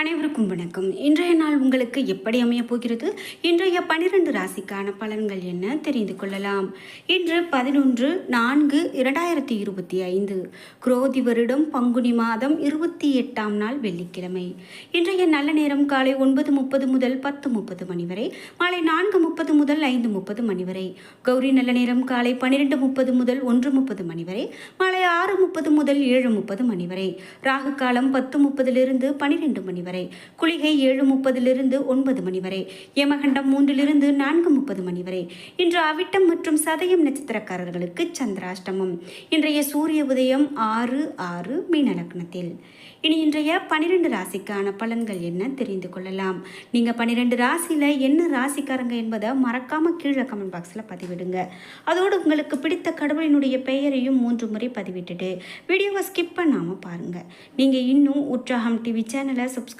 அனைவருக்கும் வணக்கம். இன்றைய நாள் உங்களுக்கு எப்படி அமையப் போகிறது? இன்றைய பனிரெண்டு ராசிக்கான பலன்கள் என்ன? தெரிந்து கொள்ளலாம். இன்று பதினொன்று நான்கு இரண்டாயிரத்தி இருபத்தி ஐந்து. குரோதி வருடம் பங்குனி மாதம் இருபத்தி எட்டாம் நாள் வெள்ளிக்கிழமை. இன்றைய நல்ல நேரம் காலை ஒன்பது முப்பது முதல் பத்து முப்பது மணி வரை மாலை நான்கு முப்பது முதல் ஐந்து முப்பது மணி வரை. கௌரி நல்ல நேரம் காலை பன்னிரெண்டு முப்பது முதல் ஒன்று முப்பது மணி வரை மாலை ஆறு முப்பது முதல் ஏழு முப்பது மணி வரை. ராகு காலம் பத்து முப்பதிலிருந்து பனிரெண்டு மணி வரை. குளிகை ஏழு முப்பதிலிருந்து ஒன்பது மணி வரை. யமகண்டம் மூன்றிலிருந்து நான்கு முப்பது மணி வரை. இன்று அவிட்டம் மற்றும் சதயம் நட்சத்திரக்காரர்களுக்கு சந்திராஷ்டமம். இன்றைய சூரிய உதயம் ஆறு ஆறு மீன லக்னத்தில். இனி இன்றைய பனிரெண்டு ராசிக்கான பலன்கள் என்ன தெரிந்து கொள்ளலாம். நீங்கள் பன்னிரெண்டு ராசியில் என்ன ராசிக்காரங்க என்பதை மறக்காம கீழே கமெண்ட் பாக்ஸில் பதிவிடுங்க. அதோடு உங்களுக்கு பிடித்த கடவுளினுடைய பெயரையும் மூன்று முறை பதிவிட்டுட்டு வீடியோவை ஸ்கிப் பண்ணாமல் பாருங்கள் நீங்கள் இன்னும் உற்சாகம் டிவி சேனலை சப்ஸ்கிரைப்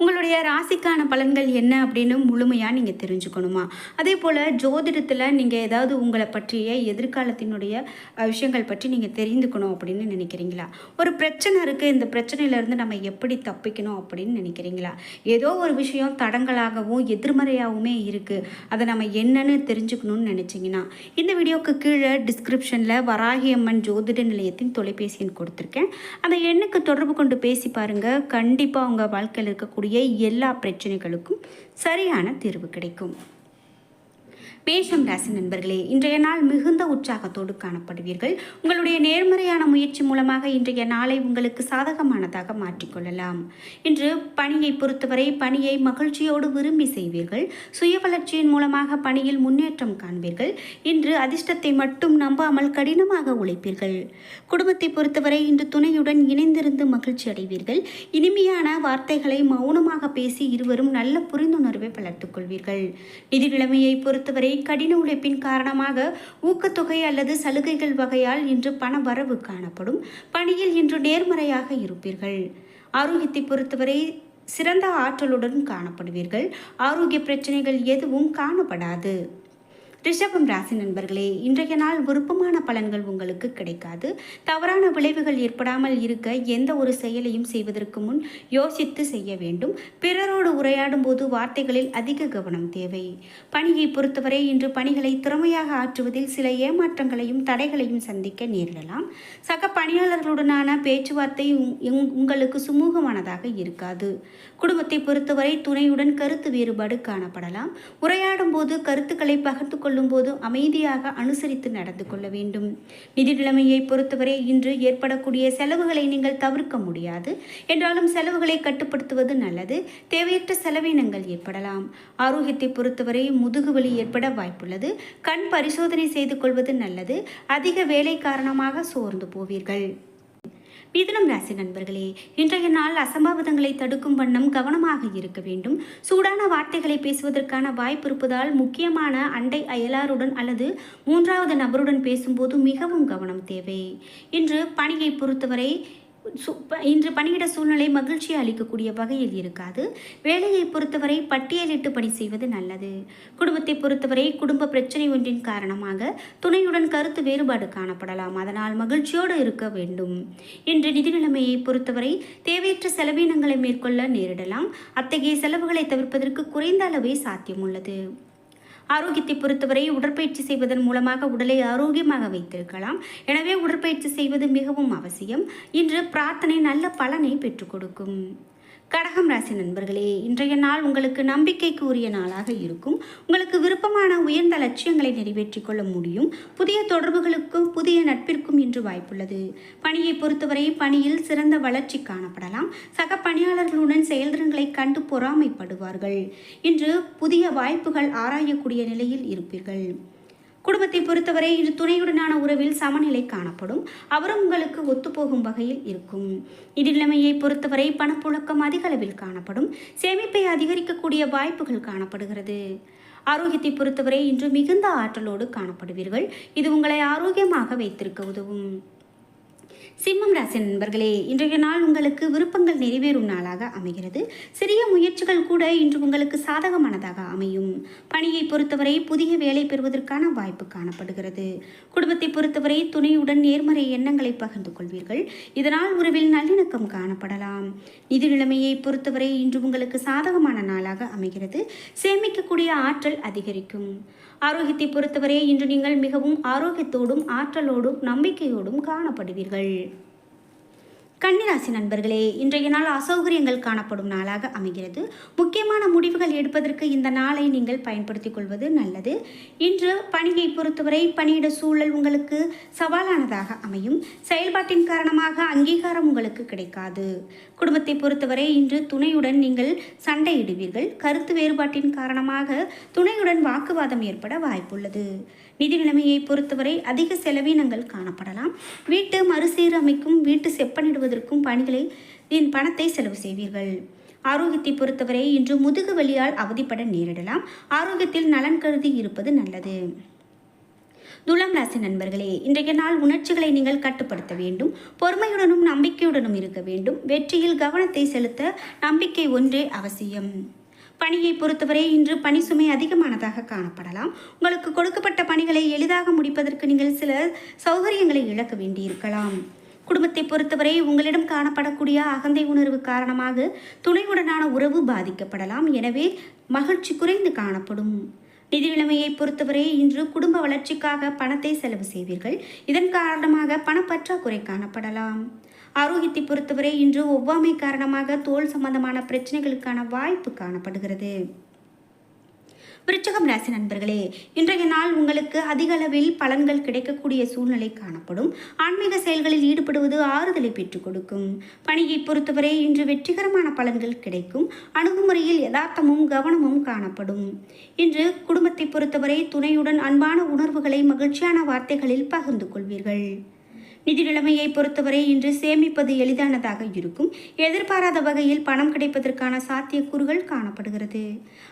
உங்களுடைய ராசிக்கான பலன்கள் என்ன அப்படின்னு முழுமையாக நீங்கள் தெரிஞ்சுக்கணுமா? அதே போல் ஜோதிடத்தில் நீங்கள் ஏதாவது உங்களை பற்றிய எதிர்காலத்தினுடைய விஷயங்கள் பற்றி நீங்கள் தெரிந்துக்கணும் அப்படின்னு நினைக்கிறீங்களா? ஒரு பிரச்சனை இருக்குது இந்த பிரச்சனையிலேருந்து நம்ம எப்படி தப்பிக்கணும் அப்படின்னு நினைக்கிறீங்களா? ஏதோ ஒரு விஷயம் தடங்களாகவும் எதிர்மறையாகவுமே இருக்குது அதை நம்ம என்னன்னு தெரிஞ்சுக்கணும்னு நினச்சிங்கன்னா இந்த வீடியோக்கு கீழே டிஸ்கிரிப்ஷனில் வராகியம்மன் ஜோதிட நிலையத்தின் தொலைபேசி எண் கொடுத்துருக்கேன். அந்த எண்ணுக்கு தொடர்பு கொண்டு பேசி பாருங்கள் கண்டிப்பாக உங்கள் வாழ்க்கையில் இருக்கக்கூடிய எல்லா பிரச்சனைகளுக்கும் சரியான தீர்வு கிடைக்கும். மேஷம் ராசி நண்பர்களே இன்றைய நாள் மிகுந்த உற்சாகத்தோடு காணப்படுவீர்கள். உங்களுடைய நேர்மறையான முயற்சி மூலமாக இன்றைய நாளை உங்களுக்கு சாதகமானதாக மாற்றிக்கொள்ளலாம். இன்று பணியை பொறுத்தவரை பணியை மகிழ்ச்சியோடு விரும்பி செய்வீர்கள். சுய வளர்ச்சியின் மூலமாக பணியில் முன்னேற்றம் காண்பீர்கள். இன்று அதிர்ஷ்டத்தை மட்டும் நம்பாமல் கடினமாக உழைப்பீர்கள். குடும்பத்தை பொறுத்தவரை இன்று துணையுடன் இணைந்திருந்து மகிழ்ச்சி அடைவீர்கள். இனிமையான வார்த்தைகளை மௌனமாக பேசி இருவரும் நல்ல புரிந்துணர்வை வளர்த்துக் கொள்வீர்கள். நிதி நிலைமையை பொறுத்தவரை கடின உழைப்பின் காரணமாக ஊக்கத்தொகை அல்லது சலுகைகள் வகையால் இன்று பண வரவு காணப்படும். பணியில் இன்று நேர்மறையாக இருப்பீர்கள். ஆரோக்கியத்தை பொறுத்தவரை சிறந்த ஆற்றலுடன் காணப்படுவீர்கள். ஆரோக்கிய பிரச்சனைகள் எதுவும் காணப்படாது. ரிஷபம் ராசி நண்பர்களே இன்றைய நாள் விருப்பமான பலன்கள் உங்களுக்கு கிடைக்காது. தவறான விளைவுகள் ஏற்படாமல் இருக்க எந்த ஒரு செயலையும் செய்வதற்கு முன் யோசித்து செய்ய வேண்டும். பிறரோடு உரையாடும் போது வார்த்தைகளில் அதிக கவனம் தேவை. பணியை பொறுத்தவரை இன்று பணிகளை திறமையாக ஆற்றுவதில் சில ஏமாற்றங்களையும் தடைகளையும் சந்திக்க நேரிடலாம். சக பணியாளர்களுடனான பேச்சுவார்த்தை உங்- உங்- உங்களுக்கு சுமூகமானதாக இருக்காது. குடும்பத்தை பொறுத்தவரை துணையுடன் கருத்து வேறுபாடு காணப்படலாம். உரையாடும் போது கருத்துக்களை பகிர்ந்து கொள்ளும் போது அமைதியாக அனுசரித்து நடந்து கொள்ள வேண்டும். நிதி நிலைமையை பொறுத்தவரை இன்று ஏற்படக்கூடிய செலவுகளை நீங்கள் தவிர்க்க முடியாது. என்றாலும் செலவுகளை கட்டுப்படுத்துவது நல்லது. தேவையற்ற செலவினங்கள் ஏற்படலாம். ஆரோக்கியத்தை பொறுத்தவரை முதுகுவலி ஏற்பட வாய்ப்புள்ளது. கண் பரிசோதனை செய்து கொள்வது நல்லது. அதிக வேலை காரணமாக சோர்ந்து போவீர்கள். மிதுனம் ராசி நண்பர்களே இன்றைய நாள் அசம்பாவிதங்களை தடுக்கும் வண்ணம் கவனமாக இருக்க வேண்டும். சூடான வார்த்தைகளை பேசுவதற்கான வாய்ப்பு இருப்பதால் முக்கியமான அண்டை அயலாருடன் அல்லது மூன்றாவது நபருடன் பேசும்போது மிகவும் கவனம் தேவை. இன்று பணியை பொறுத்தவரை இன்று பணியிட சூழ்நிலை மகிழ்ச்சி அளிக்கக்கூடிய வகையில் இருக்காது. வேலையை பொறுத்தவரை பட்டியலிட்டு பணி செய்வது நல்லது. குடும்பத்தை பொறுத்தவரை குடும்ப பிரச்சனை ஒன்றின் காரணமாக துணையுடன் கருத்து வேறுபாடு காணப்படலாம். அதனால் மகிழ்ச்சியோடு இருக்க வேண்டும். இன்று நிதி நிலைமையை பொறுத்தவரை தேவையற்ற செலவினங்களை மேற்கொள்ள நேரிடலாம். அத்தகைய செலவுகளை தவிர்ப்பதற்கு குறைந்த அளவே சாத்தியம் உள்ளது. ஆரோக்கியத்தை பொறுத்தவரை உடற்பயிற்சி செய்வதன் மூலமாக உடலை ஆரோக்கியமாக வைத்திருக்கலாம். எனவே உடற்பயிற்சி செய்வது மிகவும் அவசியம். இன்று பிரார்த்தனை நல்ல பலனை பெற்றுக் கொடுக்கும். கடகம் ராசி நண்பர்களே இன்றைய நாள் உங்களுக்கு நம்பிக்கைக்கு உரிய நாளாக இருக்கும். உங்களுக்கு விருப்பமான உயர்ந்த லட்சியங்களை நிறைவேற்றிக் கொள்ள முடியும். புதிய தொடர்புகளுக்கும் புதிய நட்பிற்கும் இன்று வாய்ப்புள்ளது. பணியை பொறுத்தவரை பணியில் சிறந்த வளர்ச்சி காணப்படலாம். சக பணியாளர்களுடன் செயல்திறன்களை கண்டு பொறாமைப்படுவார்கள். இன்று புதிய வாய்ப்புகள் ஆராயக்கூடிய நிலையில் இருப்பீர்கள். குடும்பத்தை பொறுத்தவரை இது துணையுடனான உறவில் சமநிலை காணப்படும். அவரும் உங்களுக்கு ஒத்துப்போகும் வகையில் இருக்கும். நிதிநிலைமையை பொறுத்தவரை பணப்புழக்கம் அதிக அளவில் காணப்படும். சேமிப்பை அதிகரிக்கக்கூடிய வாய்ப்புகள் காணப்படுகிறது. ஆரோக்கியத்தை பொறுத்தவரை இன்று மிகுந்த ஆற்றலோடு காணப்படுவீர்கள். இது உங்களை ஆரோக்கியமாக வைத்திருக்க உதவும். சிம்மம் ராசி நண்பர்களே இன்றைய நாள் உங்களுக்கு விருப்பங்கள் நிறைவேறும் நாளாக அமைகிறது. சிறிய முயற்சிகள் கூட இன்று உங்களுக்கு சாதகமானதாக அமையும். பணியை பொறுத்தவரை புதிய வேலை பெறுவதற்கான வாய்ப்பு காணப்படுகிறது. குடும்பத்தை பொறுத்தவரை துணையுடன் நேர்மறை எண்ணங்களை பகிர்ந்து கொள்வீர்கள். இதனால் உறவில் நல்லிணக்கம் காணப்படலாம். நிதி நிலைமையை பொறுத்தவரை இன்று உங்களுக்கு சாதகமான நாளாக அமைகிறது. சேமிக்கக்கூடிய ஆற்றல் அதிகரிக்கும். ஆரோக்கியத்தை பொறுத்தவரை இன்று நீங்கள் மிகவும் ஆரோக்கியத்தோடும் ஆற்றலோடும் நம்பிக்கையோடும் காணப்படுவீர்கள். கன்னிராசி நண்பர்களே இன்றைய நாள் அசௌகரியங்கள் காணப்படும் நாளாக அமைகிறது. முக்கியமான முடிவுகள் எடுப்பதற்கு இந்த நாளை நீங்கள் பயன்படுத்திக் கொள்வது நல்லது. இன்று பணியை பொறுத்தவரை பணியிட சூழல் உங்களுக்கு சவாலானதாக அமையும். செயல்பாட்டின் காரணமாக அங்கீகாரம் உங்களுக்கு கிடைக்காது. குடும்பத்தை பொறுத்தவரை இன்று துணையுடன் நீங்கள் சண்டையிடுவீர்கள். கருத்து வேறுபாட்டின் காரணமாக துணையுடன் வாக்குவாதம் ஏற்பட வாய்ப்புள்ளது. நிதி நிலைமையை பொறுத்தவரை அதிக செலவினங்கள் காணப்படலாம். வீட்டு மறுசீரமைக்கும் வீட்டு செப்பனிடுவதற்கும் பணிகளை என் பணத்தை செலவு செய்வீர்கள். ஆரோக்கியத்தை பொறுத்தவரை இன்று முதுகு வலியால் அவதிப்பட நேரிடலாம். ஆரோக்கியத்தில் நலன் கருதி இருப்பது நல்லது. துலாம் ராசி நண்பர்களே இன்றைய நாள் உணர்ச்சிகளை நீங்கள் கட்டுப்படுத்த வேண்டும். பொறுமையுடனும் நம்பிக்கையுடனும் இருக்க வேண்டும். வெற்றியில் கவனத்தை செலுத்த நம்பிக்கை ஒன்றே அவசியம். பணியை பொறுத்தவரை இன்று பணி சுமை அதிகமானதாக காணப்படலாம். உங்களுக்கு கொடுக்கப்பட்ட பணிகளை எளிதாக முடிப்பதற்கு நீங்கள் சில சௌகரியங்களை இழக்க வேண்டியிருக்கலாம். குடும்பத்தை பொறுத்தவரை உங்களிடம் காணப்படக்கூடிய அகந்தை உணர்வு காரணமாக துணையுடனான உறவு பாதிக்கப்படலாம். எனவே மகிழ்ச்சி குறைந்து காணப்படும். நிதி நிலைமையை பொறுத்தவரை இன்று குடும்ப வளர்ச்சிக்காக பணத்தை செலவு செய்வீர்கள். இதன் காரணமாக பணப்பற்றாக்குறை காணப்படலாம். ஆரோக்கியத்தை பொறுத்தவரை இன்று ஒவ்வாமை காரணமாக தோல் சம்பந்தமான பிரச்சனைகளுக்கான வாய்ப்பு காணப்படுகிறது. விருச்சகம் ராசி நண்பர்களே இன்றைய நாள் உங்களுக்கு அதிக அளவில் பலன்கள் கிடைக்கக்கூடிய சூழ்நிலை காணப்படும். ஆன்மீக செயல்களில் ஈடுபடுவது ஆறுதலை பெற்றுக் கொடுக்கும். பணியை பொறுத்தவரை இன்று வெற்றிகரமான பலன்கள் கிடைக்கும். அணுகுமுறையில் யதார்த்தமும் கவனமும் காணப்படும். இன்று குடும்பத்தை பொறுத்தவரை துணையுடன் அன்பான உணர்வுகளை மகிழ்ச்சியான வார்த்தைகளில் பகிர்ந்து கொள்வீர்கள். நிதி நிலைமையை பொறுத்தவரை இன்று சேமிப்பது எளிதானதாக இருக்கும். எதிர்பாராத வகையில் பணம் கிடைப்பதற்கான சாத்தியக்கூறுகள் காணப்படுகிறது.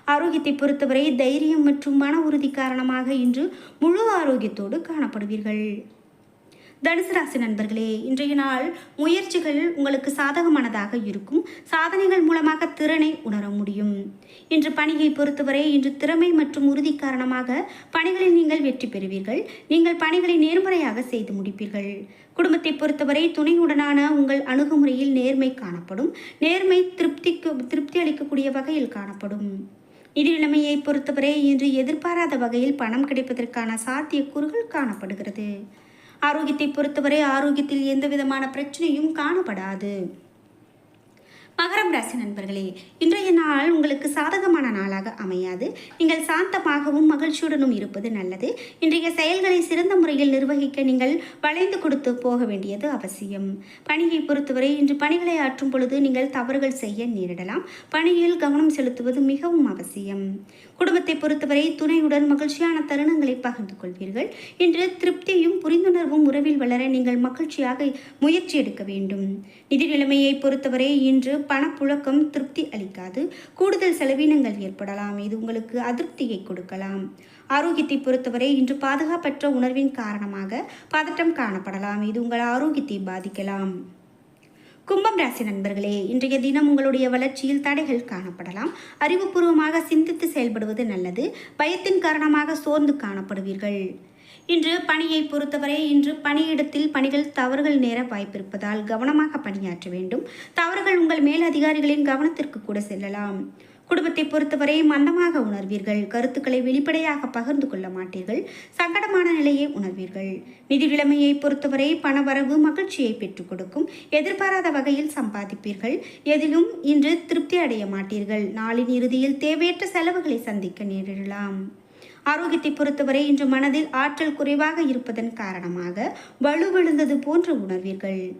ஆரோக்கியத்தை பொறுத்தவரை தைரியம் மற்றும் மன உறுதி காரணமாக இன்று முழு ஆரோக்கியத்தோடு காணப்படுவீர்கள். தனுசு ராசி நண்பர்களே இன்றைய நாள் முயற்சிகள் உங்களுக்கு சாதகமானதாக இருக்கும். சாதனைகள் மூலமாக திறனை உணர முடியும். இன்று பணியை பொறுத்தவரை இன்று திறமை மற்றும் உறுதி காரணமாக பணிகளில் நீங்கள் வெற்றி பெறுவீர்கள். நீங்கள் பணிகளை நேர்முறையாக செய்து முடிப்பீர்கள். குடும்பத்தை பொறுத்தவரை துணையுடனான உங்கள் அணுகுமுறையில் நேர்மை காணப்படும். நேர்மை திருப்திக்கு திருப்தி அளிக்கக்கூடிய வகையில் காணப்படும். நிதி நிலைமையை பொறுத்தவரை இன்று எதிர்பாராத வகையில் பணம் கிடைப்பதற்கான சாத்தியக்கூறுகள் காணப்படுகிறது. ஆரோக்கியத்தை பொறுத்தவரை ஆரோக்கியத்தில் எந்த விதமான பிரச்சனையும் காணப்படாது. மகரம் ராசி நண்பர்களே இன்றைய நாள் உங்களுக்கு சாதகமான நாளாக அமையாது. நீங்கள் சாந்தமாகவும் மகிழ்ச்சியுடனும் இருப்பது நல்லது. இன்றைய செயல்களை சிறந்த முறையில் நிர்வகிக்க நீங்கள் வளைந்து கொடுத்து போக வேண்டியது அவசியம். பணியை பொறுத்தவரை இன்று பணிகளை ஆற்றும் பொழுது நீங்கள் தவறுகள் செய்ய நேரிடலாம். பணியில் கவனம் செலுத்துவது மிகவும் அவசியம். குடும்பத்தை பொறுத்தவரை துணையுடன் மகிழ்ச்சியான தருணங்களை பகிர்ந்து கொள்வீர்கள். இன்று திருப்தியும் புரிந்துணர்வும் உறவில் வளர நீங்கள் மகிழ்ச்சியாக முயற்சி எடுக்க வேண்டும். நிதி நிலைமையை பொறுத்தவரை இன்று பணப்புழக்கம் திருப்தி அளிக்காது. கூடுதல் செலவினங்கள் ஏற்படலாம். இது உங்களுக்கு அதிருப்தியை கொடுக்கலாம். ஆரோக்கியத்தை பொறுத்தவரை இன்று பாதுகாப்பற்ற உணர்வின் காரணமாக பதட்டம் காணப்படலாம். இது உங்கள் ஆரோக்கியத்தை பாதிக்கலாம். கும்பம் ராசி நண்பர்களே இன்றைய தினம் உங்களுடைய வளர்ச்சியில் தடைகள் காணப்படலாம். அறிவுபூர்வமாக சிந்தித்து செயல்படுவது நல்லது. பயத்தின் காரணமாக சோர்ந்து காணப்படுவீர்கள். இன்று பணியை பொறுத்தவரை இன்று பணியிடத்தில் பணிகள் தவறுகள் நேர வாய்ப்பிருப்பதால் கவனமாக பணியாற்ற வேண்டும். தவறுகள் உங்கள் மேல் அதிகாரிகளின் கவனத்திற்கு கூட செல்லலாம். குடும்பத்தை பொறுத்தவரை மந்தமாக உணர்வீர்கள். கருத்துக்களை வெளிப்படையாக பகிர்ந்து கொள்ள மாட்டீர்கள். சங்கடமான நிலையை உணர்வீர்கள். நிதி நிலைமையை பொறுத்தவரை பணவரவு மகிழ்ச்சியை பெற்றுக் கொடுக்கும். எதிர்பாராத வகையில் சம்பாதிப்பீர்கள். எதிலும் இன்று திருப்தி அடைய மாட்டீர்கள். நாளின் இறுதியில் தேவையற்ற செலவுகளை சந்திக்க நேரிடலாம். ஆரோக்கியத்தை பொறுத்தவரை இன்று மனதில் ஆற்றல் குறைவாக இருப்பதன் காரணமாக வலுவிழுந்தது போன்று உணர்வீர்கள்.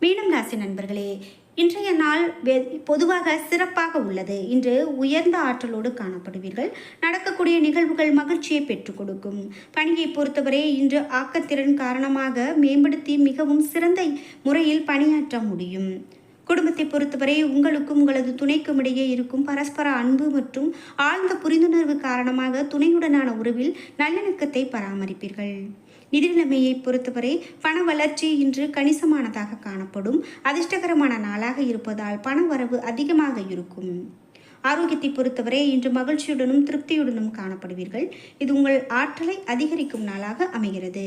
மீனம் ராசி நண்பர்களே இன்றைய நாள் வெ- பொதுவாக சிறப்பாக உள்ளது. இன்று உயர்ந்த ஆற்றலோடு காணப்படுவீர்கள். நடக்கக்கூடிய நிகழ்வுகள் மகிழ்ச்சியை பெற்றுக் கொடுக்கும். பணியை பொறுத்தவரை இன்று ஆக்கத்திறன் காரணமாக மேம்படுத்தி மிகவும் சிறந்த முறையில் பணியாற்ற முடியும். குடும்பத்தை பொறுத்தவரை உங்களுக்கும் உங்களது துணைக்கும் இடையே இருக்கும் பரஸ்பர அன்பு மற்றும் ஆழ்ந்த புரிந்துணர்வு காரணமாக துணையுடனான உறவில் நல்லிணக்கத்தை பராமரிப்பீர்கள். நிதி நிலைமையை பொறுத்தவரை பண வளர்ச்சி இன்று கணிசமானதாக காணப்படும். அதிர்ஷ்டகரமான நாளாக இருப்பதால் பண வரவு அதிகமாக இருக்கும். ஆரோக்கியத்தை பொறுத்தவரை இன்று மகிழ்ச்சியுடனும் திருப்தியுடனும் காணப்படுவீர்கள். இது உங்கள் ஆற்றலை அதிகரிக்கும் நாளாக அமைகிறது.